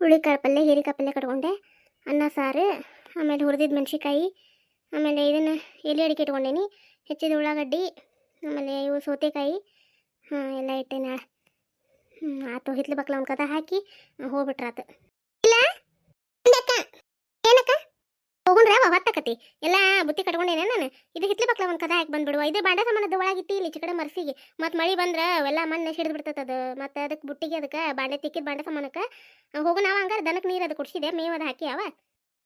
ಹುಳಿಕಾಳು ಪಲ್ಯ ಹೀರಿಕಾಯಿ ಪಲ್ಯ ಕಟ್ಕೊಂಡೆ. ಅನ್ನ, ಸಾರು, ಆಮೇಲೆ ಹುರಿದಿದ್ದ ಮೆಣಸಿಕಾಯಿ ಆಮೇಲೆ ಇದನ್ನು ಎಲೆ ಅಡಿಕೆ ಇಟ್ಕೊಂಡೇನಿ. ಹೆಚ್ಚಿದ ಉಳ್ಳಾಗಡ್ಡಿ, ಆಮೇಲೆ ಇವು ಸೌತೆಕಾಯಿ, ಹಾಂ, ಎಲ್ಲ ಇಟ್ಟೆ ನಾಳೆ. ಹ್ಞೂ ಆತು ಹಿತ್ಲು ಬಕ್ಲ ಒಂದು ಕದ ಹಾಕಿ, ಹೋಗ್ಬಿಟ್ರಾತು. ಇಲ್ಲ ಅಕ್ಕ ಏನಕ್ಕ ಹೋಗುಣ್ರ ಹೊತ್ತಕತಿ ಎಲ್ಲ ಬುತ್ತಿ ಕಟ್ಕೊಂಡೇನೆ ನಾನು? ಇದು ಹಿತ್ಲು ಬಕ್ಲ ಒಂದು ಕದ ಹಾಕಿ ಬಂದ್ಬಿಡುವ ಇದು ಬಾಂಡ ಸಾಮಾನದ ಒಳಗಿತ್ತಿ ಇಲ್ಲಿ ಚಿಕಡೆ ಮರ್ಸಿಗೆ. ಮತ್ತು ಮಳೆ ಬಂದ್ರೆ ಅವೆಲ್ಲ ಮಣ್ಣು ಹಿಡಿದು ಬಿಡ್ತದೆ ಅದು. ಮತ್ತು ಅದಕ್ಕೆ ಬುಟ್ಟಿಗೆ ಅದಕ್ಕೆ ಬಾಂಡೆ ತಿಕ್ಕಿದ ಬಾಂಡ ಸಾಮಾನಕ್ಕೆ. ಹೋಗು ನಾವು ಹಂಗಾರೆ ದನಕ್ಕೆ ನೀರು ಅದು ಕುಡಿಸಿದೆ, ಮೇವು ಅದು ಹಾಕಿ ಅವ.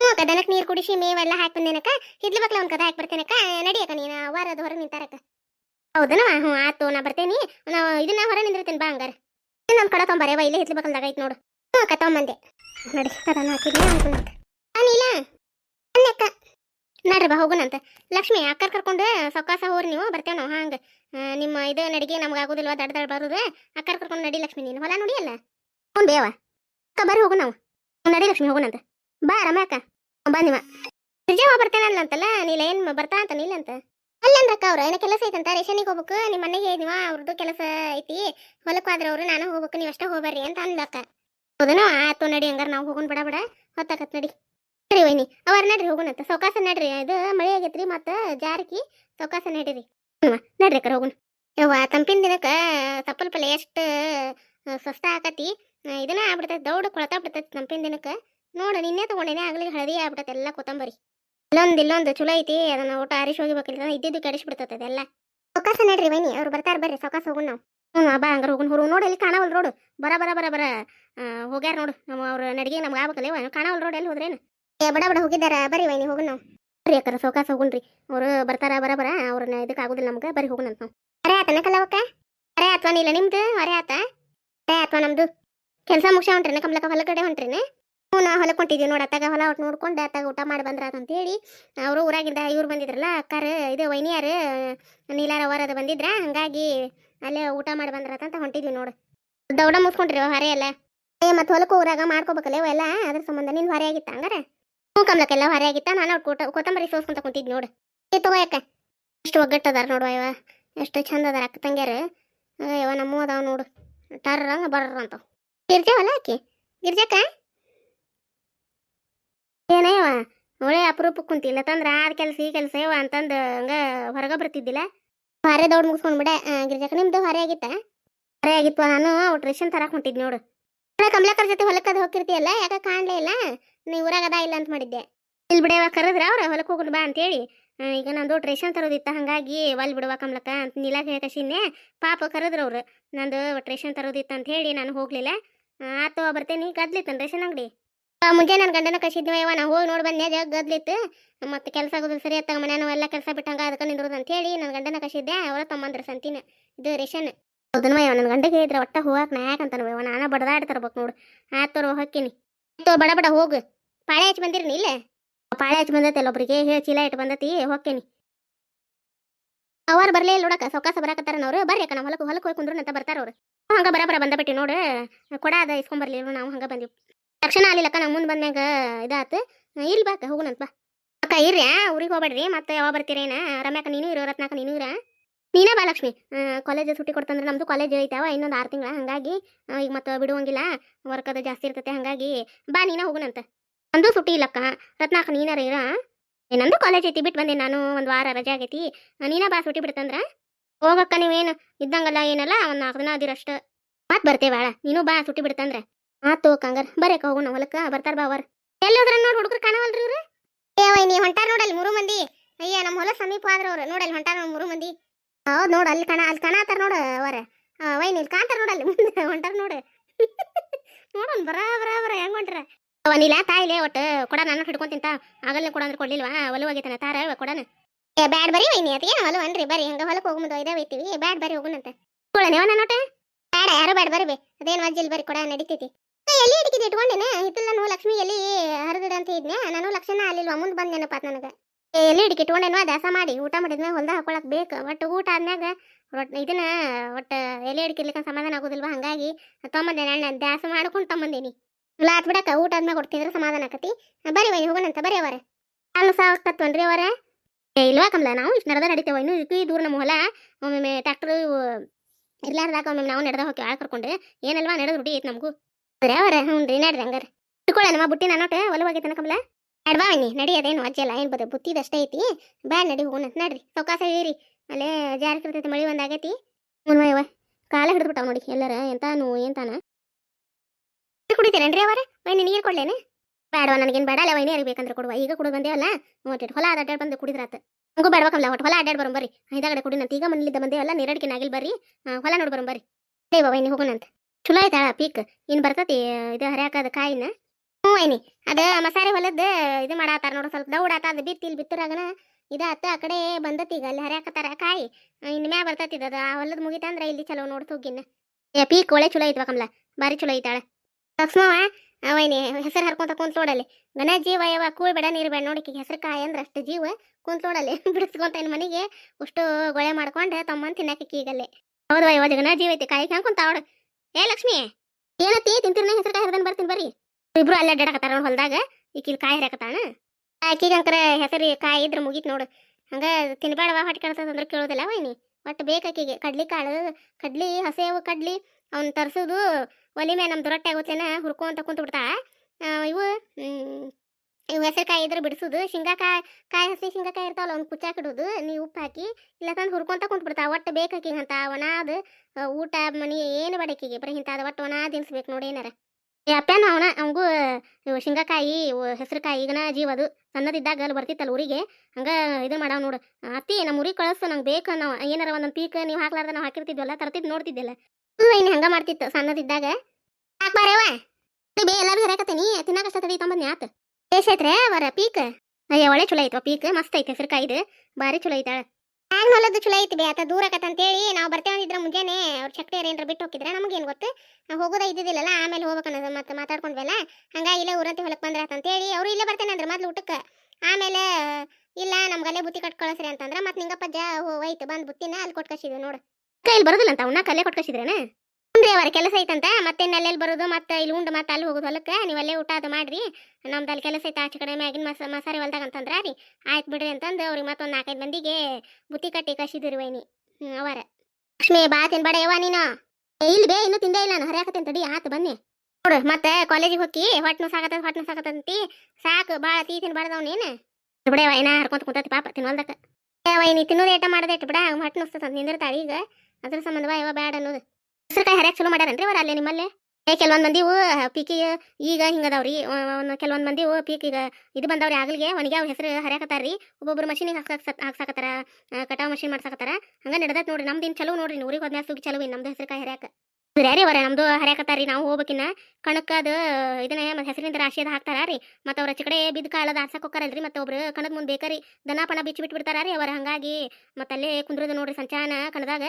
ಹ್ಞೂ ದನಕ್ಕೆ ನೀರು ಕುಡಿಸಿ ಮೇವೆಲ್ಲ ಹಾಕಿ ಬಂದೇನಕ್ಕ? ಹಿದ್ಲು ಬಕ್ಲ ಒಂದು ಕದ ಹಾಕಿ ಬರ್ತೇನಕ್ಕ ನಡಿಯಕ್ಕ ನೀನು ವಾರದ ಹೊರ ನಿಂತಾರಕ್ಕ. ಹೌದನ? ಹ್ಞೂ ಆತು, ನಾ ಬರ್ತೇನೆ. ನಾವು ಇದನ್ನ ಹೊರ ನಿಂದಿರ್ತೇನೆ ಬಾ ಹಂಗಾರೆ. ನಮ್ಮ ಕಡೆ ತೊಂಬಾರೆ ಇಲ್ಲೇ ಹಿತ್ಲು ಬಕ್ಕಲ್ದಾಗ ಐತೆ ನೋಡು. ಹ್ಞೂ ಅಕ್ಕ ತೊಗೊಂಬಂದೆ ನಡಿ ಹಾಕಿ ಹಾಕಿದ್ದೆ ಅನ್ಕೊಂಡೆ ನೀಲ. ಅನ್ನಕ್ಕ ನಡ್ರಿ ಬಾ ಹೋಗುಣಂತ ಲಕ್ಷ್ಮಿ ಅಕ್ಕರ್ ಕರ್ಕೊಂಡು ಸೊಕ್ಕಾಸ ಹೋರಿ ನೀವು, ಬರ್ತೇವೆ ನಾವು ಹಂಗೆ. ನಿಮ್ಮ ಇದು ನಡಿಗೆ ನಮ್ಗೆ ಆಗೋದಿಲ್ವ ದಡ್ಡ ದಡ್ ಬರೋದು ಅಕ್ಕರ್ ಕರ್ಕೊಂಡು ನಡಿ ಲಕ್ಷ್ಮಿ, ನೀನು. ಹೊಲ ನೋಡಿ ಅಲ್ಲ ಹ್ಞೂ ಬೇವ ಅಕ್ಕ, ಬರ್ರಿ ಹೋಗು ನಾವು. ನಡಿ ಲಕ್ಷ್ಮಿ ಹೋಗೋಣಂತ ಬಾ ರಮ ಅಕ್ಕ. ಬಂದಿವ ವಿಜಯವ ಬರ್ತೇನಲ್ಲ ಅಂತಲ್ಲ, ನೀಲ ಏನ್ ಬರ್ತಾ ಅಂತ ನೀಲ್ಲ ಅಂತ? ಅಲ್ಲಂದ್ರಕ್ಕ ಅವ್ರ, ಏನೋ ಕೆಲಸ ಐತಂತ ರೇಷನಿಗೆ ಹೋಗ್ಬೇಕು, ನಿಮ್ಮ ಮನೆಗೆ ಹೇಳಿದ್ವ ಅವ್ರದ್ದು ಕೆಲಸ ಐತಿ, ಹೊಲಕ್ಕೆ ಆದ್ರೆ ಅವ್ರು, ನಾನು ಹೋಗ್ಬೇಕು, ನೀವು ಅಷ್ಟೇ ಹೋಗ್ಬರ್ರಿ ಅಂತ ಅಂದಕ್ಕ ಹೌದನ? ಆಯ್ತು, ನಡಿ ಹಂಗಾರ ನಾವು ಹೋಗೋಣ, ಬಡ ಬಡ. ಹೊತ್ತಾಕತ್, ನಡಿ. ಸರಿ ವೈನಿ, ಅವರ್ ನಡ್ರಿ ಹೋಗೋಣಂತ. ಸೌಕಾಸ ನಡ್ರಿ ಇದು ಮಳೆ ಆಗೈತ್ರಿ ಮತ್ತೆ ಜಾರಕಿ, ಸೌಕಾಸ ನಡೀರಿ. ನಡ್ರಿ ಅಕ್ಕ ಹೋಗೋಣ. ಯವ್ವ, ತಂಪಿನ ದಿನಕ್ಕೆ ತಪ್ಪಲ್ ಪಲ್ಲೆ ಎಷ್ಟು ಸ್ವಸ್ಥ ಆಕತಿ. ಇದನ್ನ ಆಗ್ಬಿಡ್ತೈತಿ, ದೌಡ್ ಕೊಳತಾ ಬಿಡ್ತೈತಿ ತಂಪಿನ ದಿನಕ್ಕೆ. ನೋಡು, ನಿನ್ನೆ ತಗೊಂಡೇನೆ ಆಗ್ಲಿ ಹಳದಿ ಆಗ್ಬಿಟ್ಟೈತೆ ಎಲ್ಲ ಕೊತ್ತಂಬರಿ. ಇಲ್ಲೊಂದು ಇಲ್ಲೊಂದು ಚಲೋ ಐತಿ, ಅದನ್ನ ಊಟ ಆರಿಸಿ ಹೋಗಿಬೇಕಿಲ್ಲ ಇದ್ದಿದ್ದು ಕೆಡಿಸ್ಬಿಡ್ತೈತೆ ಅದೆಲ್ಲ ಸೌಕಾಸ ನಡ್ರಿ ವೈನಿ, ಅವ್ರು ಬರ್ತಾರ ಬರ್ರಿ, ಸೌಕಾಸ ಹೋಗೋಣ ನಾವು. ಹ್ಞೂ ಬಾ ಹಂಗಾರ ಹೋಗೋಣ. ಹೊರ, ನೋಡಿ ಇಲ್ಲಿ ಕಾಣವಲ್ ರೋಡು. ಬರ ಬರ ಬರ ಬರ. ಹೋಗ್ಯಾರ ನೋಡು, ನಮ್ಮ ಅವ್ರ ನಡಿಗೆ ನಮ್ಗೆ ಆಗ್ಬೇಕಲ್ಲ ಕಾಣವಲ್ ರೋಡ್, ಎಲ್ಲಿ ಹೋದ್ರೇನು? ಏ, ಬಡ ಬಡ, ಹೋಗಿದ್ದಾರ? ಬರಿ ವೈನಿ ಹೋಗೋಣ ನಾವು. ಅಕ್ಕರ, ಸೌಕಾಸ ಹೋಗುಣ್ರಿ. ಅವ್ರು ಬರ್ತಾರ, ಬರ ಬರ. ಅವ್ರನ್ನ ಇದಕ್ಕೆ ಆಗುದಿಲ್ಲ ನಮ್ಗೆ. ಬರಿ ಹೋಗೋಣ ನಾವು. ಅರೆ ಆತನ ಕಲವಕ್ಕ ಅರೆ ಆತ್ವ ನೀಲ ನಿಮ್ದು? ಅರೆ ಆತ? ಅರೆ ಆತ್ವ ನಮ್ದು. ಕೆಲಸ ಮುಗಿಸ ಹೊಂಟ್ರೇನೆ ಕಮಲಕ್ಕ ಹೊಲ ಕಡೆ ಹೊಂಟ್ರೇನೆ ಹ್ಞೂ, ನಾ ಹೊಲಕ್ಕೆ ಹೊಂಟಿದ್ದೀವಿ ನೋಡಿ. ಅತ್ತಾಗ ಹೊಲ ಒಟ್ಟು ನೋಡ್ಕೊಂಡು ಅತ್ತಾಗ ಊಟ ಮಾಡಿ ಬಂದ್ರ ಅಂತ ಹೇಳಿ ಅವರು ಊರಾಗಿಂದ ಇವ್ರು ಬಂದಿದ್ರಲ್ಲ, ಅಕ್ಕಾರ, ಇದು ವೈನಿಯಾರು, ನೀಲಾರ ಅವರ ಅದು ಬಂದಿದ್ರ, ಹಂಗಾಗಿ ಅಲ್ಲೇ ಊಟ ಮಾಡಿ ಬಂದ್ರಾತ ಅಂತ ಹೊಂಟಿದ್ವಿ ನೋಡು. ದೌಡ ಮುಸ್ಕೊಂಡ್ರಿ ಹೊರೆ ಎಲ್ಲ. ಏ, ಮತ್ತೆ ಹೊಲಕ್ಕೆ ಊರಾಗ ಮಾಡ್ಕೋಬೇಕಲ್ಲ ಎಲ್ಲ? ಅದ್ರ ಸಂಬಂಧ ನಿನ್ ಹೊರೆ ಆಗಿತ್ತ ಹಂಗಾರ? ಹ್ಞೂ ಕಮಲಕ್ಕೆಲ್ಲ ಹೊರೆ ಆಗಿತ್ತ? ನಾನು ಅವ್ರು ಕೋಟ ಕೊತ್ತಂಬರಿ ಸೋಸ್ಕೊಂತ ಕುಂತಿದ್ ನೋಡು. ಏ, ತಗೋ ಯಾಕ? ಎಷ್ಟು ಒಗ್ಗಟ್ಟದಾರ ನೋಡುವ ಇವ ಎಷ್ಟು ಚಂದ ಅದಾರ ಅಕ್ಕ ತಂಗ್ಯಾರ. ಇವ ನಮ್ಮ ಅದಾವ ನೋಡು. ಟರ್ರ ಬರ್ರ ಅಂತ ಗಿರ್ಜಾವಲ್ಲ ಆಕಿ? ಗಿರ್ಜಾಕ ಏನೇವ ಒಳ್ಳೆ ಅಪರೂಪಕ್ಕೆ ಕುಂತಿಲ್ಲ ತಂದ್ರ ಆದ ಕೆಲಸ ಈ ಕೆಲಸ ಇವ ಅಂತಂದು ಹಂಗ ಹೊರಗ ಬರ್ತಿದ್ದಿಲ್ಲ. ಹೊರೆ ದೌಡ್ ಮುಗಿಸ್ಕೊಂಡ್ ಬಿಡ. ಗಿರ್ಜಕ್ಕ, ನಿಮ್ದು ಹೊರೆ ಆಗಿತ್ತ? ಹೊರೆ ಆಗಿತ್ತು ನಾನು ಒಟ್ಟು ರೇಷನ್ ತರಕ್ ಹೊಂಟಿದ್ ನೋಡು. ಕಮಲಾಕರ್ ಜೊತೆ ಹೊಲಕ್ಕದ ಹೋಗಿರ್ತೀಯಲ್ಲ ಯಾಕ ಕಾಣ್ಲೇ ಇಲ್ಲ? ನೀ ಊರಾಗ ಅದ ಇಲ್ಲ ಅಂತ ಮಾಡಿದ್ದೆ. ಇಲ್ಲಿ ಬಿಡವ ಕರೆದ್ರ ಅವ್ರ ಹೊಲಕ್ಕೆ ಹೋಗೋಣ ಬಾ ಅಂತೇಳಿ. ಈಗ ನಂದು ಟ್ರೇಷನ್ ತರೋದಿತ್ತ, ಹಂಗಾಗಿ ಒಲ್ ಬಿಡುವ ಕಮ್ಲಕ್ಕ ಅಂತ ನೀಲಾಗ ಹೇಳಕಶಿನ್ನೆ ಪಾಪ ಕರೆದ್ರು ಅವ್ರು, ನಂದು ಟ್ರೇಷನ್ ರೇಷನ್ ತರೋದಿತ್ತ ಅಂತ ಹೇಳಿ ನಾನು ಹೋಗ್ಲಿಲ್ಲ. ಆತೋ ಬರ್ತೇನಿ ಗದ್ಲಿತ್ತನ್ ರೇಷನ್ ಅಂಗಡಿ. ಮುಂಜಾನೆ ನನ್ನ ಗಂಡನ ಕಸಿದ್ವಿ ಯವ್ವ, ನಾ ಹೋಗಿ ನೋಡಿ ಬಂದೆ ಜಗ್ ಗದ್ಲಿತ್ತು? ಮತ್ತೆ ಕೆಲಸ ಆಗೋದಿಲ್ಲ ಸರಿ, ಅತ್ತಾಗ ಮನ್ಯಾನ ಎಲ್ಲ ಕೆಲಸ ಬಿಟ್ಟಂಗ ಅದಕ್ಕೆ ನಿಂದ್ರದು ಅಂತ ಹೇಳಿ ನನ್ನ ಗಂಡನ ಕಸಿದ್ದೆ ಅವರ ತಮ್ಮಂದ್ರ ಸಂತಿನ, ಇದು ರೇಷನ್. ಹೌದನ್ವ ಯವ ನನ್ನ ಗಂಡಗೆ ಹೇಳಿದ್ರೆ ಒಟ್ಟ ಹೋಗಕ್ಕೆ ನಾ ಯಾಕಂತಾನ ಯವ ನಾನು ಬಡದಾಡಿ ತರ್ಬೇಕು ನೋಡು. ಆತೋರು ಹೊಕ್ಕಿನಿ. ಆಯ್ತು ಬಡ ಬಡ ಹೋಗು. ಪಾಳೆ ಹಚ್ಚಿ ಬಂದಿರಿ ಇಲ್ಲೇ? ಪಾಳೆ ಹಚ್ಚಿ ಬಂದೈತಲ್ಲ ಒಬ್ರಿಗೆ, ಹೇಳಿ ಚೀಲ ಇಟ್ಟು ಬಂದತಿ, ಹೊಕ್ಕೇನಿ. ಅವ್ರು ಬರ್ಲಿ ನೋಡಕ್ಕ, ಸೌಕಾಸ ಬರಾಕತ್ತಾರ ಅವ್ರು. ಬರ್ರಿ ಅಕ್ಕ, ನಾವು ಹೊಲಕ್ಕೆ ಹೊಲಕ್ಕೆ ಹೋಗಿ ಕುಂದ್ರು ಅಂತ ಬರ್ತಾರ ಅವ್ರು. ಹಂಗ ಬರ ಬರ ಬಂದ ಬಿಟ್ಟಿ ನೋಡು. ಕೊಡ ಅದ ಇಸ್ಕೊಂಬರ್ಲಿ ನಾವು ಹಂಗ ಬಂದಿವಿ. ತಕ್ಷಣ ಅಲ್ಲಿಲ್ಲಕ್ಕ ನಾವು ಮುಂದೆ ಬಂದ್ಮ್ಯಾಗ ಇದಾತು. ಇಲ್ಲಿ ಬಾಕ ಹೋಗುಣಂತ ಬಾ. ಅಕ್ಕ, ಇರ್ರಿ ಊರಿಗೆ ಹೋಗ್ಬೇಡ್ರಿ. ಮತ್ತೆ ಯಾವಾಗ ಬರ್ತೀರೇನ? ರಮ್ಯಾಕ ನೀನು ಇರೋ ರತ್ನಾಕ ನೀನು ಇರ. ನೀನೇ ಬಾಲಕ್ಷ್ಮಿ? ಕಾಲೇಜ್ ಸುಟ್ಟಿ ಕೊಡ್ತಂದ್ರೆ ನಮ್ದು ಕಾಲೇಜ್ ಐತಾವ, ಇನ್ನೊಂದು ಆರು ತಿಂಗಳ. ಹಂಗಾಗಿ ಈಗ ಮತ್ತೆ ಬಿಡುವಂಗಿಲ್ಲ ವರ್ಕ್ ಅದು ಜಾಸ್ತಿ ಇರ್ತೈತೆ, ಹಂಗಾಗಿ ಬಾ ನೀನ ಹೋಗುಣಂತ ನಂದು ಸುಟ್ಟಿ ಇಲ್ಲಕ್ಕ. ರತ್ನಾಕ ನೀನಾರ ಇರ? ನಂದು ಕಾಲೇಜ್ ಐತಿ ಬಿಟ್ಟು ಬಂದೆ ನಾನು ಒಂದು ವಾರ ರಜೆ ಆಗೈತಿ. ನೀನ ಬಾ ಸುಟ್ಟಿ ಬಿಡ್ತಂದ್ರ? ಹೋಗಕ್ಕ ನೀವೇನು? ಇದ್ದಂಗಲ್ಲ, ಏನಲ್ಲ, ಒಂದು ನಾಲ್ಕು ದಿನ ಅದಿರಷ್ಟು ಮತ್ತೆ ಬರ್ತೇವೆ ಬಾಳ, ನೀನು ಬಾ ಸುಟ್ಟಿ ಬಿಡ್ತಂದ್ರ. ಆತು ಕಂಗರ್ ಬರೇಕ ಹೋಗೋಣ ಹೊಲಕ್ಕ, ಬರ್ತಾರ ಬಾ ಅವ್ರ ಎಲ್ಲೋದ್ರ ನೋಡಿ ಹುಡುಗರು ಕಾಣವಲ್ರಿ ಇವ್ರು? ಏ ನೀ ಹೊಂಟಾರ ನೋಡಲ್ಲಿ ಮೂರು ಮಂದಿ. ಅಯ್ಯ ನಮ್ಮ ಹೊಲ ಸಮೀಪ ಆದ್ರೆ ಅವ್ರು. ನೋಡಲ್ಲಿ ಹೊಂಟಾರ ಮೂರು ಮಂದಿ. ಹೌದು ನೋಡು, ಅಲ್ಲಿ ಕಣ, ಅಲ್ಲಿ ಕಾಣತಾರ ನೋಡು ಅವರ. ವೈನ್ ಇಲ್ಲಿ ಕಾಣ್ತಾರ ನೋಡಲ್ಲಿ ಮುಂದೆ ಹೊಂಟಾರ ನೋಡು. ನೋಡೋಣ ಬರ ಬರ ಬರ, ಹೆಂಗ್ ಹೊಂಟ್ರ. ಅವನಿಲ್ಲ ತಾಯಿಲೆ ಒಟ್ಟು ಕೊಡ ನಾನು ಹಿಡ್ಕೊಂತಿಂತ ಆಗಲ್ಲೇ ಕೊಡ ಅಂದ್ರೆ ಕೊಡ್ಲಿಲ್ವಾ? ಒಲವಾಗೈತನ ತಾರ ಕೊಡನ. ಏ, ಬ್ಯಾಡ್ ಬರಿ ವೈನಿ ಅದ, ಏನು ಅನ್ರಿ? ಬರಿ, ಹಂಗ ಹೊಲಕ್ಕೆ ಹೋಗುಮದು ಇದೇ ಒಯ್ತೀವಿ. ಬ್ಯಾಡ್ ಬರಿ ಹೋಗುಣಂತ ಕೊಡನೇವ ನಾನು ನೋಟೆ ಬ್ಯಾಡ, ಯಾರು ಬ್ಯಾಡ ಬರಿ ಬೇ ಅದೇನು ವಜ್ಜಿಲ್ ಬರಿ ಕೊಡ, ನಡೀತೈತಿ. ಎಲ್ಲಿ ಹಿಡಿಕಿದ್ ಇಟ್ಕೊಂಡೇನೆ? ಇತ್ತಿಲ್ಲ ನಾನು ಲಕ್ಷ್ಮಿ ಎಲ್ಲಿ ಹರಿದಿಡ ಅಂತ ಇದ್ನೆ ನಾನು ಲಕ್ಷ್ಮಿನ ಅಲ್ಲಿಲ್ವಾ? ಮುಂದೆ ಬಂದ ನೆನಪಾತ್ ನನಗೆ. ಎಲ್ಲಿ ಹಿಡಿಕೆ ಇಟ್ಕೊಂಡೇನೋ ದಾಸ ಮಾಡಿ, ಊಟ ಮಾಡಿದ್ಮೇಲೆ ಹೊಲ್ದಾಗ ಹಾಕೊಳಕ್ ಬೇಕು. ಒಟ್ಟು ಊಟ ಆದ್ಮ್ಯಾಗ ಒಟ್ಟು ಇದನ್ನ ಒಟ್ಟು ಎಲೆ ಹಿಡಿಕಿರ್ಲಿಕ್ಕೆ ಸಮಾಧಾನ ಆಗೋದಿಲ್ವಾ? ಹಂಗಾಗಿ ತೊಂಬಂದೆ ನಾನು ದಾಸ ಮಾಡ್ಕೊಂಡು ತೊಂಬಂದೇನಿ ಇಲ್ಲ, ಆತ್ ಬಿಡಕ್ಕ, ಊಟ ಆದ್ಮ್ಯಾಗ ಕೊಡ್ತಿದ್ರೆ ಸಮಾಧಾನ ಆಕತಿ. ಬರೀ ಹೋಗೋಣ ಹೋಗೋಣಂತ, ಬರೀ ಅವರ. ಹಾಲು ಸಾಕತ್ವನ್ರಿ ಅವರ? ಇಲ್ವಾ ಕಮಲ, ನಾವು ಇಷ್ಟು ನಡೆದ ನಡೀತೇವೆ. ಇನ್ನು ಇದಕ್ಕೆ ದೂರ ನಮ್ಮ ಹೊಲ, ಒಮ್ಮೊಮ್ಮೆ ಟ್ಯಾಕ್ಟ್ರು ಇರ್ಲಾರ್ದಾಗ ಒಮ್ಮೊಮ್ಮೆ ನಾವು ನಡೆದ ಹೋಗಿ ಆಳ್ ಕರ್ಕೊಂಡು ಏನಲ್ವಾ, ನಡೆದು ರುಡಿ ಐತೆ ನಮಗೂ. ಅವರ ಹ್ಞೂ ರೀ ನಡ್ರಿ ಹಂಗಾರ. ಇಟ್ಕೊಳ್ಳ ನಮ್ಮ ಬುಟ್ಟಿ ನಾನೋಟ ಒಲವಾಗಿ ತನಕಮಲ ಅಡ್ಬಾ ಬನ್ನಿ ನಡಿ, ಅದೇನು ಅಜ್ಜಲ್ಲ ಏನು ಬದ ಬುತ್ತಿದಷ್ಟೇ ಐತಿ. ಬ್ಯಾಡ ನಡಿ ಹೋಗೋಣ ನಡ್ರಿ. ಸೌಕಾಸ ಇರಿ. ಅಲ್ಲೇ ಜಾರಿ ಇರ್ತೈತಿ ಮಳಿ ಒಂದಾಗೈತಿ ಮುನ್ಮಯ್ಯವ ಕಾಲ ಹಿಡಿದು ಬಿಟ್ಟಾವ ನೋಡಿ ಎಲ್ಲರ ಎಂತಾನು. ಎಂತಾನ ಕುಡಿತೇನೇನ್ರಿ ಅವರ? ವೈನಿ, ನೀರು ಕೊಡ್ಲೇನೆ? ಬೇಡವ, ನನಗೇನು ಬೇಡ, ಅಲ್ಲ ವೈನಿ ಬೇಕಂದ್ರೆ ಕೊಡುವ. ಈಗ ಕುಡಿದು ಬಂದೇವಲ್ಲ? ಒಟ್ಟು ಹೊಲ ಅಡ್ಡಾಡ್ ಬಂದು ಕುಡಿದ್ರಾತ. ಹಂಗೂ ಬೇಡವಕಲ್ಲ ಒಟ್ಟು ಹೊಲ ಅಡ್ಡಾಡ್ ಬರೋಂ ಬರ್ರಿ. ಐದಾಗಡೆ ಕುಡಿನಂತ ಈಗ ಮನೇಲಿದ್ದ ಬಂದೇವಲ್ಲ, ನೀರಡಿಕೆ ನಾಗಿಲ್ ಬರ್ರಿ. ಹೊಲ ನೋಡಿ ಬರೋಂ ಬರ್ರಿ. ದೇವ ವೈನಿ, ಹೋಗೋಣಂತ. ಚಲೋ ಆಯ್ತಾ ಪೀಕ್? ಇನ್ನು ಬರ್ತತಿ ಇದು ಹರಿಯಾಕದ ಕಾಯಿನ? ವೈನಿ. ಅದ ಮಸಾರಿ ಹೊಲದ ಇದು ಮಾಡಾತಾರ ನೋಡು, ಸ್ವಲ್ಪ ದೌಡಾತ ಅದು ಬಿತ್ತಿ, ಇಲ್ಲಿ ಬಿತ್ತರಾಗನ ಇದಾತ ಆ ಕಡೆ ಬಂದತಿ ಈಗ, ಅಲ್ಲಿ ಹರಿಯಾಕತ್ತಾರ ಕಾಯಿ. ಇನ್ನು ಮ್ಯಾ ಬರ್ತತಿ ಅದು, ಆ ಹೊಲದ ಮುಗಿತಂದ್ರ ಇಲ್ಲಿ ಚಲೋ ನೋಡ್ ಹೋಗಿನ್ನ ಏ ಪೀಕ್ ಒಳ್ಳೆ ಚಲೋ ಐತ್ವ ಕಮಲ ಬಾರಿ ಚಲೋ ಐತಾಳ ಲಕ್ಷ್ಮವ ಅವೈನಿ ಹೆಸರು ಹರ್ಕೊಂತ ಕುಂತ್ ನೋಡಲಿ. ಗಣ ಜೀವ ಯಾವ, ಕೂಳ್ ಬೇಡ ನೀರು ಬೇಡ ನೋಡಿ ಹೆಸರು ಕಾಯಿ ಅಂದ್ರೆ ಅಷ್ಟು ಜೀವ ಕುಂತ್ ನೋಡಲಿ. ಬಿಡಿಸ್ಕೊಂತ ಇನ್ ಮನೆಗೆ ಅಷ್ಟು ಗೊಳೆ ಮಾಡ್ಕೊಂಡು ತಮ್ಮನ್ ತಿನ್ನಕ್ಕೆ ಈಗಲ್ಲೇ. ಹೌದು ಯವ ಗಣ ಜೀವ ಐತಿ, ಕಾಯಿ ಹ್ಯಾಂಗ್ ಕುಂತ ಏ, ಲಕ್ಷ್ಮಿ ಏನತ್ತಿ ತಿಂತಿರ್ನ ಹೆಸರು ಕಾಯಿ ಹರಿದನ್ ಬರ್ತೀನಿ ಬರ್ರಿ. ಇಬ್ರು ಅಲ್ಲೇ ಅಡ್ಡಾಡಕತ್ತಾರ ನೋಡ್ ಹೊಲದಾಗ. ಈಕಿಲ್ ಕಾಯಿ ಹರಕತ್ತಾಣ ಆಕಿಗೆ ಅಂಕರ ಹೆಸರು ಕಾಯಿ ಇದ್ರ ಮುಗೀತ್ ನೋಡು. ಹಂಗ ತಿನ್ಬೇಡವ ಹೊಟ್ಟೆ ಕೆಡ್ತದ ಅಂದ್ರೆ ಕೇಳೋದಿಲ್ಲ ವೈನಿ ಒಟ್ಟು ಬೇಕಾಕಿಗೆ ಕಡ್ಲಿ ಕಾಳು, ಕಡ್ಲಿ ಹಸೇವು ಕಡ್ಲಿ ಅವ್ನ ತರ್ಸುದು ಒಲಿ ಮೇಲೆ ನಮ್ದು ದೊರಟ್ಟೆ ಆಗುತ್ತೇನ ಹುರ್ಕೊಂತ ಕುಂತು ಬಿಡ್ತಾ ಇವು ಇವು ಹೆಸರುಕಾಯಿ ಇದ್ರೆ ಬಿಡಿಸೋದು. ಶೇಂಗಾಕಾಯಿ ಕಾಯಿ ಹಸಿ ಶೇಂಗಾಕಾಯಿ ಇರ್ತಾವಲ್ಲ ಅವ್ನ ಕುಚ್ಚಾಕಿಡೋದು ನೀವು ಉಪ್ಪು ಹಾಕಿ ಇಲ್ಲ ತಂದು ಹುರ್ಕೊಂತ ಕುಂತು ಬಿಡ್ತಾ ಒಟ್ಟು ಬೇಕಾಕಿಗೆ ಅಂತ. ಒಣಾದ ಅದು ಊಟ, ಮನಿ ಏನು ಬಡಕಿಗೆ ಬರೀ ಅದು ಒಟ್ಟು ಒಣ ದಿನ್ಸ್ಬೇಕು ನೋಡಿ ಏನಾರ. ಅಪ್ಪನ ಅವನ, ಅವಂಗೂ ಶೇಂಗಾಕಾಯಿ ಹೆಸರುಕಾಯಿ, ಈಗನ ಜೀವದು ಸಣ್ಣದಿದ್ದಾಗ ಅಲ್ಲಿ ಬರ್ತಿತ್ತಲ್ಲ ಊರಿಗೆ. ಹಂಗ ಇದು ಮಾಡಾವ್ ನೋಡು. ಅತ್ತಿ ನಮ್ಮ ಊರಿಗೆ ಕಳಿಸು, ನಂಗೆ ಬೇಕು ನಾವು ಏನಾರ ಒಂದೊಂದು ಪೀಕ್ ನೀವು ಹಾಕ್ಲಾರ್ದ ನಾವು ಹಾಕಿರ್ತಿದ್ವಲ್ಲ ತರ್ತಿದ್ ಹ್ಞೂ ಇನ್ನು ಹಂಗ ಮಾಡ್ತಿತ್ತು ಸಣ್ಣದಿದ್ದಾಗ? ಹಾಕ್ಬಾರವ ಬೇ ಎಲ್ಲರೂ ಹರಕತ್ತೀನಿ ತಿನ್ನಕಷ್ಟ ತಡಿ ತಂಬಂದ್ ಆತ. ಏಸೈತ್ರೆ ಅವರ ಪೀಕ್. ಅಯ್ಯ, ಒಳ್ಳೆ ಚಲೋ ಐತ್ವ ಪೀಕ್, ಮಸ್ತ್ ಐತೆ ಹೆಸರುಕಾಯಿದು. ಭಾರಿ ಚಲೋ ಐತಾಳ ಹ್ಯಾಂಗ್ ಹೊಲದ್ದು ಚಲೋ ಐತಿ ಬೇ, ಆತ ದೂರ ಅಂತೇಳಿ ನಾವು ಬರ್ತೇವೆ ಅಂದಿದ್ರ ಮುಂಜಾನೆ ಅವ್ರ ಚಕ್ಟಿ ಏನಾರ ಬಿಟ್ಟು ಹೋಗಿದ್ರೆ ನಮಗೇನು ಗೊತ್ತು? ಹೋಗೋದ ಇದ್ದಿದ್ದಿಲ್ಲಲ್ಲ, ಆಮೇಲೆ ಹೋಗ್ಬೇಕನ್ನೋದು ಮತ್ತೆ ಮಾತಾಡ್ಕೊಂಡ್ವಲ್ಲ ಹಂಗಾಗಿ ಇಲ್ಲೇ ಊರಂತಿ ಹೊಲಕ್ಕೆ ಬಂದ್ರೆ ಅಂತೇಳಿ ಅವ್ರು ಇಲ್ಲೇ ಬರ್ತೇನೆ ಅಂದ್ರೆ ಮೊದ್ಲು ಊಟಕ್ಕೆ. ಆಮೇಲೆ, ಇಲ್ಲ ನಮ್ಗಲ್ಲೇ ಬುತ್ತಿ ಕಟ್ಕೊಳಸ್ರಿ ಅಂತಂದ್ರೆ ಮತ್ತೆ ನಿಂಗಪ್ಪಜ್ಜ ಹೋಯ್ತು, ಬಂದ್ ಬುತ್ತಿನ ಅಲ್ಲಿ ಕೊಟ್ಕಸಿದ್ವಿ ನೋಡು. ಕೈಲಿ ಬರೋದಿಲ್ಲ ಅಂತ ಉಣ್ಣ ಕಲ್ಲೇ ಕೊಟ್ಟು ಹುನ್ರಿ ಅವರ ಕೆಲಸ ಐತಂತ, ಮತ್ತೆ ಅಲ್ಲೆಲ್ಲಿ ಬರೋದು, ಮತ್ತೆ ಇಲ್ಲಿ ಉಂಡು ಮತ್ತೆ ಅಲ್ಲಿ ಹೋಗೋದು ಹೊಲಕ್ಕೆ, ನೀವು ಅಲ್ಲೇ ಊಟ ಅದು ಮಾಡ್ರಿ. ನಮ್ದು ಅಲ್ಲಿ ಕೆಲಸ ಐತೆ, ಆಚೆ ಕಡೆ ಮ್ಯಾಗಿನ ಮಸ, ಮಸಾರಿ ಹೊಲ್ದಾಗ ಅಂತಂದ್ರ ರೀ. ಆಯ್ತು ಬಿಡ್ರಿ ಅಂತಂದು ಅವ್ರಿಗೆ ಮತ್ತೊಂದು ನಾಲ್ಕೈದು ಮಂದಿಗೆ ಬುತ್ತಿ ಕಟ್ಟಿ ಕಸಿದಿರಿ ವೈನಿ ಹ್ಞೂ ಅವರ. ಲಕ್ಷ್ಮಿ, ಬಾ ತಿನ್ಬೇಡ ಯವ್ವ ನೀನು. ಇಲ್ಲಿ ಬೇ, ಇನ್ನೂ ತಿಂದೇ ಇಲ್ಲ ನಾನು, ಹರಿಯಾಕತ್ತೇನೆ ತಡಿ, ಆತು ಬನ್ನಿ. ನೋಡು, ಮತ್ತೆ ಕಾಲೇಜಿಗೆ ಹೋಗಿ ಹೊಟ್ಟೆ ಸಾಕತ್ತ ಹೊಟ್ಟೆ ಸಾಕತ್ತಂತಿ ಸಾಕು ಭಾಳ ತೀ ತಿನ್ಬಾರ್ದು ನೀನು. ಬಿಡ ವೈನ ಹರ್ಕೊಂತ ಕುಂತತಿ ಪಾಪ ತಿನ್ವಲ್ದಕ್ಕ ಏ ನೀ ತಿನ್ನೋದು ಏಟ ಮಾಡದೆ ಇಟ್ಟು ಬಿಡ ಹೊಟ್ಟೆ ನುಸ್ತಂತ ನಿಂದಿರ್ತಾಳೆ ಈಗ. ಅದ್ರ ಸಂಬಂಧ ಯವ ಬ್ಯಾಡ ಅನ್ನೋದು. ಹೆಸರುಕಾಯಿ ಹರಿಯಾಕ ಚಲೋ ಮಾಡ್ಯಾರನ್ರಿ ಅವ್ರ ಅಲ್ಲೇ ನಿಮ್ಮಲ್ಲೇ? ಏ, ಕೆಲವೊಂದ್ ಮಂದಿವು ಪೀಕಿ ಈಗ ಹಿಂಗದಾವ್ರಿ. ಕೆಲವೊಂದು ಕೆಲವೊಂದ್ ಪೀಕ್ ಈಗ ಇದು ಬಂದವ್ರಿ ಆಗ್ಲಿಗೆ. ಅವ್ರ ಹೆಸರು ಹರಿಯಾಕತ್ತಾರ್ರಿ. ಒಬ್ಬೊಬ್ರು ಮಷೀನಿಗೆ ಹಾಕ್ಸಾಕ್ ಹಾಕ್ಸಾಕತ್ತಾರ. ಕಟಾವ್ ಮಷೀನ್ ಮಾಡ್ಸಾಕತ್ತಾರ. ಹಂಗ ನಡ್ದತ್ ನೋಡ್ರಿ. ನಮ್ದು ಇನ್ ಚಲೋ ನೋಡ್ರಿ. ಊರಿಗೆ ಹೋದ್ಮ್ಯಾಗ ಸುಗಿ ಚಲೋ ನಮ್ದು ಹೆಸರುಕಾಯಿ ಹರಿಯಾಕ. ರೀ ಅವ್ರ? ನಮ್ದು ಹರಿಯಾಕತ್ತಾರಿ ನಾವು ಹೋಗ್ಬೇಕಿನ್ನ. ಕಣಕ್ಕದ ಇದನ್ನ ಮತ್ತೆ ಹೆಸರಿಂದ ರಾಶಿ ಅದ ಹಾಕ್ತಾರ ರೀ ಮತ್ತೆ ಅವ್ರ ಕಡೆ ಬಿದ್ದ ಕಾಳದ ಆರ್ಸಕ್ ಹೋಗ್ತಾರಲ್ರಿ ಮತ್ತೆ ಒಬ್ರು ಕಣದ ಮುಂದೆ ಬೇಕರಿ ದನ ಪಣ ಬಿಚ್ಚಿ ಬಿಟ್ಟು ಬಿಡ್ತಾರ ರೀ ಅವ್ರ. ಹಂಗಾಗಿ ಮತ್ತೆ ಅಲ್ಲೇ ಕುಂದ್ರದ ನೋಡ್ರಿ ಸಂಚಾನ ಕಣದಾಗ.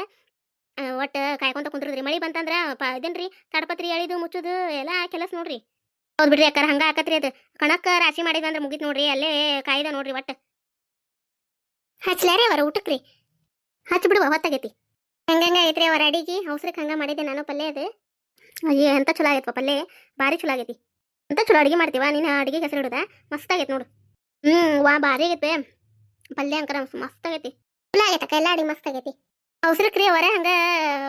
ಒಟ್ಟ ಕಾಯ್ಕೊಂತ ಕುಂದ್ರದ್ರಿ. ಮಳಿ ಬಂತಂದ್ರ ಪ, ಇದೇನ್ರಿ ತಡಪತ್ರಿ ಎಳಿದು ಮುಚ್ಚುದು ಎಲ್ಲ ಕೆಲಸ ನೋಡ್ರಿ. ಹೌದ್ ಬಿಡ್ರಿ ಅಕ್ಕಾರ, ಹಂಗ ಆಕತ್ರಿ ಅದು. ಕಣಕ್ಕ ರಾಶಿ ಮಾಡಿದಂದ್ರ ಮುಗಿತ್ ನೋಡ್ರಿ, ಅಲ್ಲೇ ಕಾಯ್ದ ನೋಡ್ರಿ ಒಟ್ಟ. ಹಚ್ಲಾರಿ ಅವರ ಊಟಕ್ರಿ. ಹಚ್ಚ ಬಿಡುವ ಹೊತ್ತಾಗೈತಿ ಹಂಗಂಗ ಐತ್ರಿ ಅವರ ಅಡಿಗೆ. ಅವಸರಕ್ಕೆ ಹಂಗ ಮಾಡಿದ್ದೆ ನಾನು ಪಲ್ಲೆ ಅದು. ಅಯ್ಯ, ಎಂತ ಚಲೋ ಆಗೈತಪ್ಪ ಪಲ್ಲೆ ಭಾರಿ ಚಲೋ ಆಗೈತಿ. ಎಂತ ಚಲೋ ಅಡಿಗೆ ಮಾಡ್ತೀವ? ನೀನು ಅಡಿಗೆ ಹೆಸರು ಇಡುದ? ಮಸ್ತ್ ಆಗೈತಿ ನೋಡು. ಹ್ಮ್, ವಾ, ಭಾರಿ ಆಗೈತೆ ಪಲ್ಯ ಅಂಕರ ಮಸ್ತ್ ಆಗೈತಿ. ಚಲೋ ಆಗೈತಕ್ಕ, ಎಲ್ಲ ಅಡಿಗೆ ಮಸ್ತ್ ಆಗೈತಿ. ಅವಸರಕ್ರಿ ಅವರ ಹಂಗ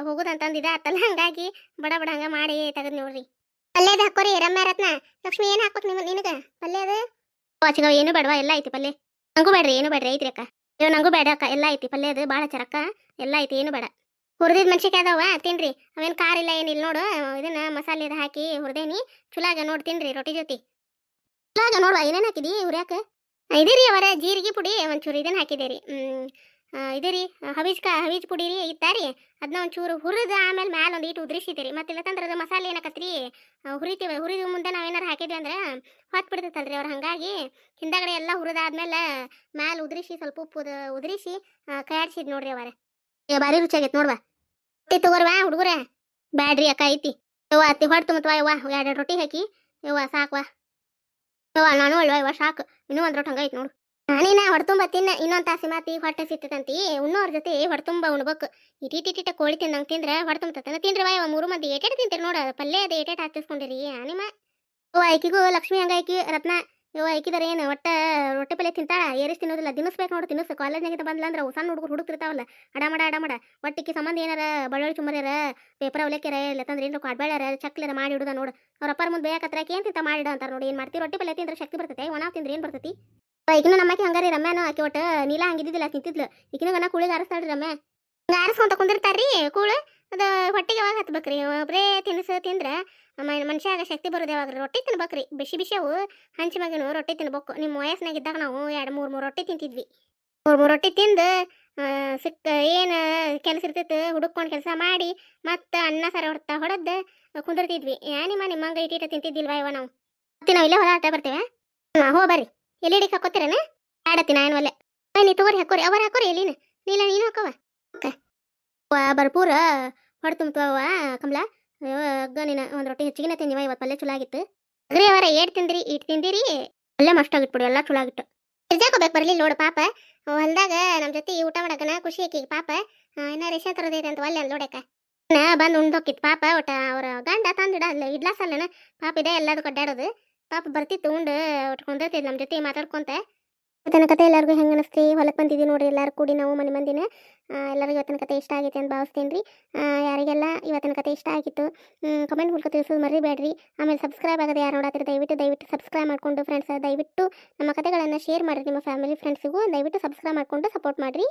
ಹೋಗುದಂತಂದಿದ ಆತಲ್ಲ. ಹಂಗಾಗಿ ಬಡ ಬಡ ಹಂಗ ಮಾಡಿ ತೆಗದ್ ನೋಡ್ರಿ. ಪಲ್ಯದ ಹಾಕೋರಿ ರಮ್ಯ ರತ್ನ ಲಕ್ಷ್ಮಿ ಏನ್ ಹಾಕ್ಬೇಕು ನಿಮ್ ನಿನಗ? ಪಲ್ಯದ ವಾಚಿಗ ಏನು ಬೇಡವಾ? ಎಲ್ಲ ಐತಿ ಪಲ್ಯ. ನಂಗೂ ಬೇಡ್ರಿ, ಏನು ಬೇಡ್ರಿ ಐತ್ರಿ ಅಕ್ಕ. ಇವ್ ನಂಗೂ ಬೇಡ ಅಕ್ಕ. ಎಲ್ಲ ಐತಿ ಪಲ್ಯದ ಬಾಳ ಚರಕ್ಕ. ಎಲ್ಲ ಐತಿ, ಏನು ಬೇಡ. ಹುರಿದಿದ್ ಮೆಣಸಿನ್ಕಾಯಿ ಅದಾವ ತಿನ್ರಿ. ಅವೇನ್ ಖಾರ ಇಲ್ಲ ಏನಿಲ್ಲ ನೋಡು. ಇದನ್ನ ಮಸಾಲೆ ಹಾಕಿ ಹುರಿದೇನಿ. ಚುಲಾಗ ನೋಡಿ ತಿನ್ರಿ ರೊಟ್ಟಿ ಜೊತೆ. ಚುಲಾಗ ನೋಡುವ, ಏನೇನ್ ಹಾಕಿದಿ ಹುರಿಯಾಕ ಇದೀರಿ ಅವರ, ಜೀರಿಗೆ ಪುಡಿ, ಒಂಚೂರು ಇದನ್ನ ಹಾಕಿದೇರಿ. ಹ್ಮ್. ಆ, ಇದಿರಿ ಹವೀಜ್ ಕಾ ಹವೀಜ್ ಪುಡಿ ರೀ ಇತ್ತಾರಿ. ಅದನ್ನ ಒಂಚೂರು ಹುರಿದು ಆಮೇಲೆ ಮ್ಯಾಲ ಒಂದು ಇಟ್ಟು ಉದ್ರಿಸಿದಿರಿ ಮತ್ತೆ ತಂದ್ರೆ ಅದು ಮಸಾಲೆ ಏನಕತ್ರಿ? ಹುರಿತೀವಿ ಹುರಿದ ಮುಂದೆ ನಾವೇನಾರು ಹಾಕಿದ್ವಿ ಅಂದ್ರೆ ಹೊತ್ತು ಬಿಡ್ತೈತಲ್ರಿ ಅವ್ರು ಹಂಗಾಗಿ. ಹಿಂದಗಡೆ ಎಲ್ಲ ಹುರಿದಾದ್ಮೇಲೆ ಮ್ಯಾಲ ಉದ್ರಿಸಿ ಸ್ವಲ್ಪ ಉಪ್ಪು ಉದ- ಉದ್ರಿಸಿ ಕೈಯಾಡ್ಸಿದ್ ನೋಡ್ರಿ ಅವರ ಭಾರಿ ರುಚಿಯಾಗೈತೆ ನೋಡ್ವಾ. ರೊಟ್ಟಿ ತಗೋರ್ವಾ ಹುಡುಗರ. ಬ್ಯಾಡ್ರಿ ಅಕ್ಕ ಐತಿ. ಯವ್ವ ಅತ್ತಿ ಹೊಟ್ಟೆ ತುಂಬ ಯವ್ವ. ಎರಡು ರೊಟ್ಟಿ ಹಾಕಿ. ಯವ್ವ ಸಾಕ್ವಾ. ಯವ್ವ ನಾನು ಅಲ್ವಾ ಯವ್ವ ಸಾಕು. ಇನ್ನೂ ಒಂದು ರೊಟ್ಟಿ ಹಂಗೈತಿ ನೋಡು. ನಾನೇನ ಹೊಡ್ತುಂಬ ತಿನ್ನ, ಇನ್ನೊಂದು ತಾಸಿ ಮಾತಿ ಹೊಟ್ಟೆ ಸಿಗ್ತದಂತಿ ಉಣ್ಣೋರ್ ಜೊತೆ ಹೊಡ್ತುಂಬ ಉಣ್ಬೇಕು. ಇಟಿಟಿಟ ಕೋಳಿ ತಿನ್ನಂಗೆ ತಿಂದ್ರೆ ಹೊಡ್ತುಂಬ ತಿಂದ್ರೆ ಯವ್ವ ಮೂರು ಮಂದಿ ಏಟೇಟ್ ತಿಂತೀರಿ ನೋಡು ಪಲ್ಯ ಅದು ಏಟೇಟ್ ಹಾಕಿಸ್ಕೊಂಡಿರಿ ನಿಮ್ಮ. ಓ ಐಕಿಗೂ ಲಕ್ಷ್ಮಿ ಹಂಗಾಯ್ಕಿ ರತ್ನ. ಇವ ಐಕಿದಾರೆ ಏನು ಒಟ್ಟ ರೊಟ್ಟಿ ಪಲ್ಲೆ ತಿಂತಾಳ, ಏರಿಸ್ ತಿನ್ನೋದಿಲ್ಲ, ದಿನಸ್ಬೇಕು ನೋಡು ತಿನ್ನಿಸ್ ಕಾಲೇಜ್ನಾಗಿಂದ ಬಂದ್ಲ ಅಂದ್ರೆ ಸಣ್ಣ ಹುಡುಗರು ಹುಡುಕ್ತಿರ್ತಾವಲ್ಲ ಅಡಮಡ ಅಡಮಡ ಒಟ್ಟಿಗೆ ಸಂಬಂಧ ಏನಾರ ಬಳ್ಳೊಳ್ಳಿ ಚುಮ್ಮರ್ಯಾರ, ಪೇಪರ್ ಅವಲೇಕ್ಯಾರ ಇಲ್ಲತ್ತಂದ್ರೆ ಏನಾರ ಕಾಡ್ಬೇಳ್ಯಾರ ಚಕ್ಲಾರ ಮಾಡಿ ಇಡುದ ನೋಡು. ಅವ್ರ ಅಪ್ಪರ ಮುಂದೆ ಬೇಕತ್ರ ಏನು ತಿಂತ ಮಾಡಿಡ ಅಂತಾರೆ ನೋಡಿ, ಏನು ಮಾಡ್ತೀವಿ ರೊಟ್ಟಿ ಪಲ್ಲೆ ತಿಂದ್ರೆ ಶಕ್ತಿ ಬರ್ತೈತೆ, ಒಣ ತಿಂದ್ರೆ ಏನು ಬರ್ತೈತಿ? ಈಗಿನ ನಮ್ಮಕ್ಕೆ ಹಂಗಾರಿ ರಮ್ಯಾನು? ಆಕೆ ಒಟ್ಟು ನೀಲ ಹಂಗಿದ್ದಿದ್ದಿಲ್ಲ ತಿಂತಿದ್ಲು ಈಗಿನ ಗಣ ಕೂಳಿಗೆ ಆರಿಸ್ತಾಳ್ರಿ ರಮ್ಯಾ. ಹಂಗ ಆರಿಸ್ಕೊಂತ ಕುಂದಿರ್ತಾರ್ರಿ ಕೂಳು. ಅದು ಹೊಟ್ಟೆಗೆ ಯಾವಾಗ ಹತ್ಬೇಕ್ರಿ? ಒಬ್ಬರೇ ತಿನ್ನಿಸ ತಿಂದ್ರೆ ಮನುಷ್ಯಾಗ ಶಕ್ತಿ ಬರೋದು ಯಾವಾಗ ರೊಟ್ಟಿ ತಿನ್ಬೇಕ್ರಿ. ಬಿಸಿ ಬಿಸಿ ಬಿಸಿಯವು ಹಂಚಿ ಮಗನು ರೊಟ್ಟಿ ತಿನ್ಬೇಕು. ನಿಮ್ಮ ವಯಸ್ಸಿನಾಗ ಇದ್ದಾಗ ನಾವು ಎರಡು ಮೂರು ಮೂರು ರೊಟ್ಟಿ ತಿಂತಿದ್ವಿ. ಮೂರು ಮೂರು ರೊಟ್ಟಿ ತಿಂದು ಸಿಕ್ಕ ಏನು ಕೆಲಸ ಇರ್ತೈತೆ ಹುಡುಕೊಂಡು ಕೆಲಸ ಮಾಡಿ ಮತ್ತೆ ಅನ್ನ, ಸಾರ ಹೊಡ್ತಾ ಹೊಡೆದು ಕುಂದಿರ್ತಿದ್ವಿ. ಏನಿಮ್ಮ ನಿಮ್ಮ, ನಿಮ್ಮಂಗ ಇಟೀಟ ತಿಂತಿದ್ದಿಲ್ವಾ ಇವ ನಾವು? ಮತ್ತೆ ನಾವು ಇಲ್ಲೇ ಹೊಲ ಆಟ ಬರ್ತೇವೆ? ಹೋ, ಬರ್ರಿ. ಎಲ್ಲಿ ಹಾಕೋತಿರನ? ಆಡತಿ ಆಡತ್ತಿ ನಾನು ಒಲ್ಲೆ. ನೀ ತಗೋರಿ, ಹಾಕೋರಿ, ಅವರ ಹಾಕೋರಿ ಎಲ್ಲಿನ? ನೀಲ, ನೀನು ಹಾಕವ? ಬರ್ಪೂರ ಹೊಡೆ ತುಂಬ್ತವ ಕಮಲ. ಅಗ್ಗ ನೀನು ಒಂದು ರೊಟ್ಟಿ ಹೆಚ್ಚಿಗೆ ತಿಂದಿವ ಇವತ್ತು ಪಲ್ಯ ಚಲೋ ಆಗಿತ್ತು. ಅಗ್ರಿ ಅವರ ಏಟ್ ತಿಂದಿರಿ, ಇಟ್ ತಿಂದಿರಿ ಅಲ್ಲೇ ಮಸ್ಟ್ ಆಗಿಟ್ಬಿಡು ಎಲ್ಲ ಚಲೋ ಆಗಿತ್ತು. ಇರ್ಜಾಕೋಬೇಕು ಬರ್ಲಿಲ್ಲ ನೋಡು ಪಾಪ. ಹೊಲ್ದಾಗ ನಮ್ಮ ಜೊತೆ ಊಟ ಮಾಡಕನ ಖುಷಿ ಆಕಿಗೆ, ಪಾಪ. ಇನ್ನ ರೇಷನ್ ತರೋದೈತೆ ಅಂತ ಒಲ್ಲೆ ಅಲ್ಲಿ ನೋಡಕ್ಕ ನಾ ಬಂದು ಉಂಡೋಕಿತ್ತು ಪಾಪ, ಒಟ್ಟ ಅವರ ಗಂಡ ತಂದಿಡ, ಅಲ್ಲ ಇಡ್ಲಾಸಲ್ಲನ ಪಾಪ, ಇದೆ ಎಲ್ಲದಕ್ಕೆ ಅಡ್ಡಾಡೋದು ಪಾಪ ಬರ್ತಿತ್ತು ಉಂಡು ಕುಂದಿರ್ತಿದ್ ನಮ್ಮ ಜೊತೆ ಮಾತಾಡ್ಕೊಂತ. ಇವತ್ತಿನ ಕತೆ ಎಲ್ಲರಿಗೂ ಹೆಂಗೆ ಅನಿಸ್ತಿ ಹೊಲಕ್ಕೆ ಬಂದಿದ್ದೀವಿ ನೋಡ್ರಿ ಎಲ್ಲರೂ ಕೂಡಿ ನಾವು ಮನೆ ಮಂದಿನ. ಎಲ್ಲರಿಗೂ ಇವತ್ತಿನ ಕತೆ ಇಷ್ಟ ಆಗೈತೆ ಅಂತ ಭಾವಿಸ್ತೀನಿ ರೀ ಯಾರಿಗೆಲ್ಲ ಇವತ್ತಿನ ಕತೆ ಇಷ್ಟ ಆಗಿತ್ತು ಕಮೆಂಟ್ ಮೂಲಕ ತಿಳಿಸೋದು ಮರಿಬೇಡ್ರಿ ಆಮೇಲೆ ಸಬ್ಸ್ಕ್ರೈಬ್ ಆಗೋದು ಯಾರು ನೋಡತ್ತೀರಿ ದಯವಿಟ್ಟು ದಯವಿಟ್ಟು ಸಬ್ಸ್ಕ್ರೈಬ್ ಮಾಡಿಕೊಂಡು ಫ್ರೆಂಡ್ಸ್ ದಯವಿಟ್ಟು ನಮ್ಮ ಕತೆಗಳನ್ನು ಶೇರ್ ಮಾಡಿರಿ ನಿಮ್ಮ ಫ್ಯಾಮಿಲಿ ಫ್ರೆಂಡ್ಸಿಗೂ ದಯವಿಟ್ಟು ಸಬ್ಸ್ಕ್ರೈಬ್ ಮಾಡಿಕೊಂಡು ಸಪೋರ್ಟ್ ಮಾಡಿರಿ.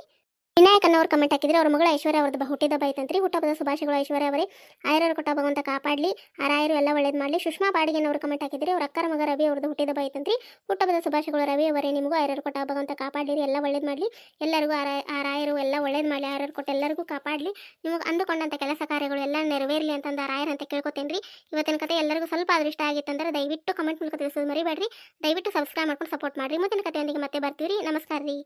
ವಿನಾಯಕ್ ಅನ್ನೋರು ಕಮೆಂಟ್ ಹಾಕಿದ್ರೆ ಅವ್ರ ಮಗಳ ಐಶ್ವರ್ಯ ಅವ್ರದ್ದು ಹುಟ್ಟಿದ ಬೈತಂತ್ರಿ ಹುಟ್ಟಬದ ಶುಭಾಶಯಗಳು ಐಶ್ವರ್ಯ ಅವರೇ. ಆಯರ ಕೊಟ್ಟ ಭಗವಂತ ಕಾಪಾಡಲಿ. ಆರಾಯರು ರಾಯರು ಎಲ್ಲ ಒಳ್ಳೇದು ಮಾಡಲಿ. ಸುಷ್ಮಾ ಬಾಡಿಗೆನವರು ಕಮೆಂಟ್ ಹಾಕಿದ್ರೆ. ಅವ್ರ ಅಕ್ಕರ ಮಗ ರವಿ ಅವ್ರದ್ದು ಹುಟ್ಟಿದ ಬೈತಂತ್ರಿ ಹುಟ್ಟಬದ ಶುಭಾಶಯಗಳು ರವಿ ಅವರೇ. ನಿಮಗೂ ಆಯರ ಕೊಟ್ಟ ಭಗವಂತ ಕಾಪಾಡಲಿ ಎಲ್ಲ ಒಳ್ಳೇದು ಮಾಡಲಿ. ಎಲ್ಲರಿಗೂ ಆರಾಯರು ಎಲ್ಲ ಒಳ್ಳೇದು ಮಾಡಲಿ. ಆಯರವ್ರ ಕೊಟ್ಟು ಎಲ್ಲರಿಗೂ ಕಾಪಾಡಲಿ. ನಿಮಗೆ ಅಂದುಕೊಂಡಂಥ ಕೆಲಸ ಕಾರ್ಯಗಳು ಎಲ್ಲ ನೆರವೇರಲಿ ಅಂತಂದು ಆ ರಾಯರ್ ಅಂತ ಕೇಳ್ಕೊತೇನೆ ರೀ ಇವತ್ತಿನ ಕತೆ ಎಲ್ಲರಿಗೂ ಸ್ವಲ್ಪ ಅದೃಷ್ಟ ಇಷ್ಟ ಆಗಿತ್ತಂದ್ರೆ ದಯವಿಟ್ಟು ಕಮೆಂಟ್ ಮೂಲಕ ತಿಳಿಸೋದು ಮರಿಬೇಡ್ರಿ. ದಯವಿಟ್ಟು ಸಬ್ಸ್ಕ್ರೈಬ್ ಮಾಡ್ಕೊಂಡು ಸಪೋರ್ಟ್ ಮಾಡಿರಿ. ಮುಂದಿನ ಕಥೆಯೊಂದಿಗೆ ಮತ್ತೆ ಬರ್ತೀವಿ ನಮಸ್ಕಾರ ರೀ